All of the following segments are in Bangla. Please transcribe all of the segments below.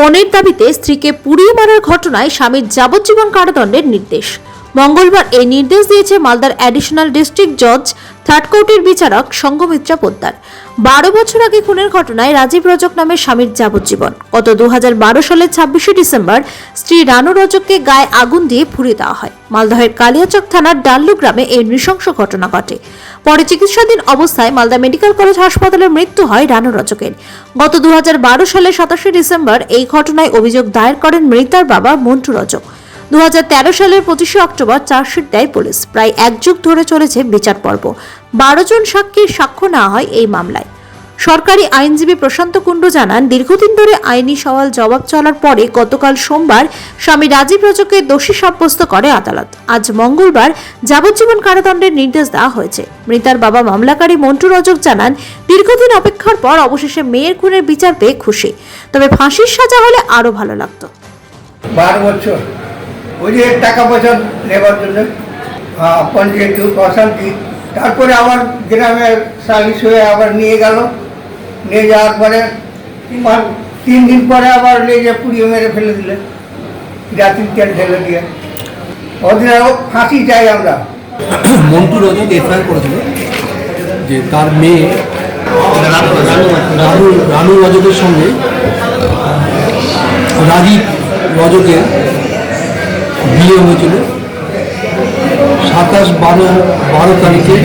পণের দাবিতে স্ত্রীকে পুড়িয়ে মারার ঘটনায় স্বামীর যাবজ্জীবন কারাদণ্ডের নির্দেশ। মঙ্গলবার এই নির্দেশ দিয়েছে মালদার অ্যাডিশনাল ডিস্ট্রিক্ট জজ থার্ড কোর্টের বিচারক সঙ্গমিত্রা পোদ্দার। বারো বছর আগে খুনের ঘটনায় রাজীব রজক নামে স্বামীর যাবজ্জীবন। গত দুহাজার বারো সালের ছাব্বিশে ডিসেম্বর স্ত্রী রানু রজককে গায়ে আগুন দিয়ে পুড়িয়ে দেওয়া হয়। মালদহের কালিয়াচক থানার ডাল্লু গ্রামে এই নৃশংস ঘটনা ঘটে। পরে চিকিৎসাধীন অবস্থায় মালদা মেডিকেল কলেজ হাসপাতালে মৃত্যু হয় রানু রজকের। গত বারো সালের সাতাশে ডিসেম্বর এই ঘটনায় অভিযোগ দায়ের করেন মৃতার বাবা মন্টু রজক। দু হাজার তেরো সালের পঁচিশে অক্টোবর চার্জশিট দেয় পুলিশ। প্রায় এক যুগ ধরে চলেছে বিচার পর্ব। বারো জন সাক্ষীর সাক্ষ্য নেওয়া হয় এই মামলায়। সরকারি আইনজীবী প্রশান্ত কুণ্ডু জানান, দীর্ঘদিন ধরে আইনি সওয়াল জবাব চলার পরে গতকাল সোমবার স্বামী রাজীব রজককে দোষী সাব্যস্ত করে আদালত। আজ মঙ্গলবার যাবজ্জীবন কারাদণ্ডের নির্দেশ দেওয়া হয়েছে। মৃতার বাবা মামলাকারী মন্টু রজক জানান, দীর্ঘদিন অপেক্ষার পর অবশেষে মেয়ের খুনের বিচার পেয়ে খুশি। তবে ফাঁসির সাজা হলে আরও ভালো লাগতো। বারো বছর। ওই যে টাকা পয়সা নেবার জন্য পঞ্চায়েত অশান্তি। তারপরে আবার গ্রামে সালিশ হয়ে আবার নিয়ে গেল। নিয়ে যাওয়ার পরে তিন দিন পরে আবার নিয়ে যে পুড়িয়ে মেরে ফেলে দিলে, জাতির তেল ঢেলে দিয়ে। ওদের ফাঁসি চাই আমরা। মন্টু রজক এফআইআর করেছিল যে তার মেয়ে রানু রানু রজকের সঙ্গে রাজীব রজকের বিয়ে হয়েছিল। সাতাশ বারো বারো তারিখে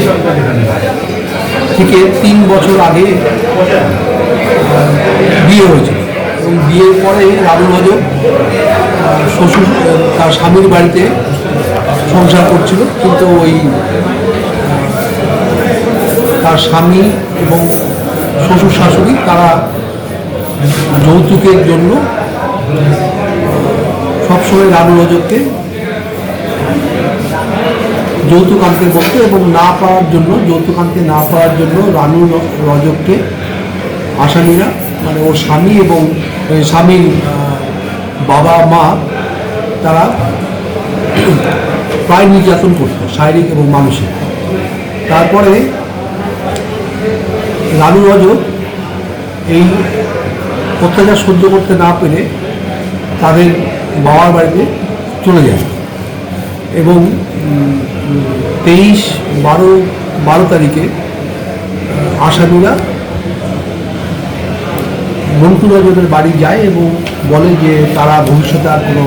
থেকে তিন বছর আগে বিয়ে হয়েছিল। এবং বিয়ের পরে রানু রজক শ্বশুর তার স্বামীর বাড়িতে সংসার করছিল। কিন্তু ওই তার স্বামী এবং শ্বশুর শাশুড়ি তারা যৌতুকের জন্য সবসময় রানু রজককে যৌতুক আনতে বলতো এবং না পাওয়ার জন্য, যৌতুক আনতে না পাওয়ার জন্য রানু রজককে আসামিরা মানে ওর স্বামী এবং স্বামীর বাবা, মা, তারা প্রায় নির্যাতন করতো, শারীরিক এবং মানসিক। তারপরে রানু রজক এই অত্যাচার সহ্য করতে না পেরে তাদের বাবার বাড়িতে চলে যায়। এবং তেইশ বারো বারো তারিখে আসামিরা মন্টু বাড়ি যায় এবং বলে যে তারা ভবিষ্যতে আর কোনো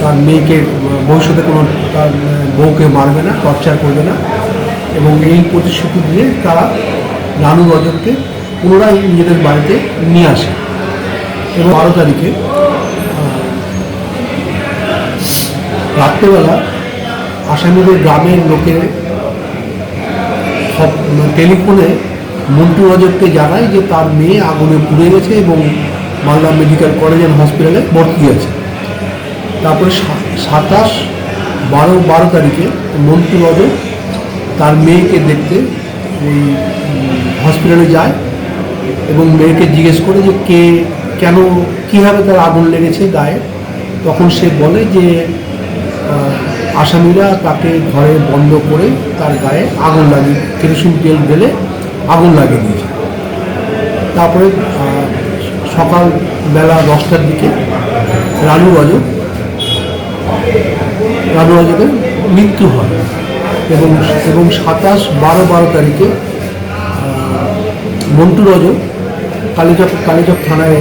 তার মেয়েকে, ভবিষ্যতে কোনো তার বউকে মারবে না, টর্চার করবে না এবং এই প্রতিশ্রুতি দিয়ে তারা রানু রজককে পুনরায় নিজেদের বাড়িতে নিয়ে আসে। এবং বারো তারিখে রাত্রেবেলা আসামিদের গ্রামের লোকের সব টেলিফোনে মন্টু রজককে জানায় যে তার মেয়ে আগুনে পুড়ে গেছে এবং মালদা মেডিকেল কলেজ অ্যান্ড হসপিটালে ভর্তি আছে তারপরে সাতাশ বারো বারো তারিখে মন্টু রজক তার মেয়েকে দেখতে ওই হসপিটালে যায় এবং মেয়েকে জিজ্ঞেস করে যে কে, কেন, কীভাবে তার আগুন লেগেছে গায়ে? তখন সে বলে যে আসামিরা তাকে ঘরে বন্ধ করে তার গায়ে আগুন লাগিয়ে কেরোসিন তেল ঢেলে আগুন লাগিয়ে দিয়েছে। তারপরে সকাল বেলা দশটার দিকে রানু রজক রানু রজকের মৃত্যু হয় এবং এবং সাতাশ বারো বারো তারিখে মন্টু রজক কালীচক কালীচক থানায়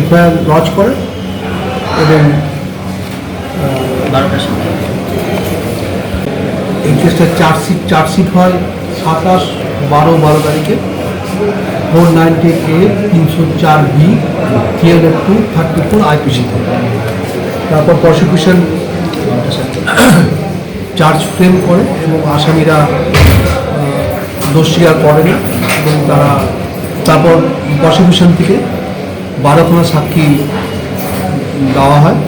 এফআইআর লজ করে এবং এই কেসটা চার্জশিট চার্জশিট হয় সাতাশ, বারো বারো তারিখে। ফোর নাইনটি এ তিনশো চার B three hundred two thirty four আইপিসিতে তারপর প্রসিকিউশন চার্জ ফ্রেম করে এবং আসামিরা দোষ স্বীকার করে না এবং তারা, তারপর প্রসিকিউশন থেকে বারোখানা সাক্ষী দেওয়া হয়।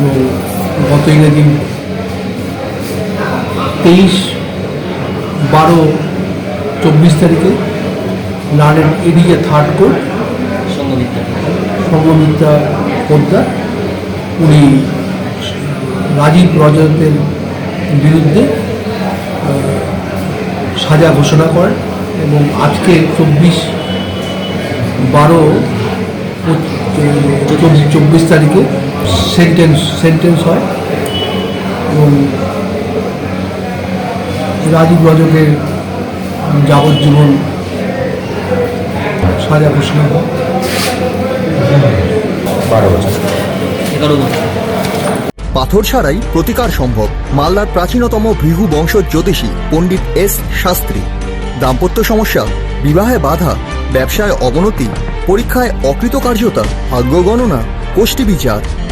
এবং গত ইংরেজি তেইশ বারো চব্বিশ তারিখে লার্নের এদিকে থার্ড কোর্ট, সঙ্গমিত্রা পোদ্দার, উনি রাজীব রজতের বিরুদ্ধে সাজা ঘোষণা করেন এবং আজকে চব্বিশ বারো চব্বিশ তারিখে সেন্টেন্স সেন্টেন্স হয়। এবং রাজীব রজকের যাবজ্জীবন সাজা ঘোষণা হয় বারো বছর। পাথর ছাড়াই প্রতিকার সম্ভব মালদার প্রাচীনতম ভৃহু বংশ জ্যোতিষী পণ্ডিত এস শাস্ত্রী। দাম্পত্য সমস্যা বিবাহে বাধা ব্যবসায় অবনতি পরীক্ষায় অকৃতকার্যতা ভাগ্য গণনা গোষ্ঠী বিচার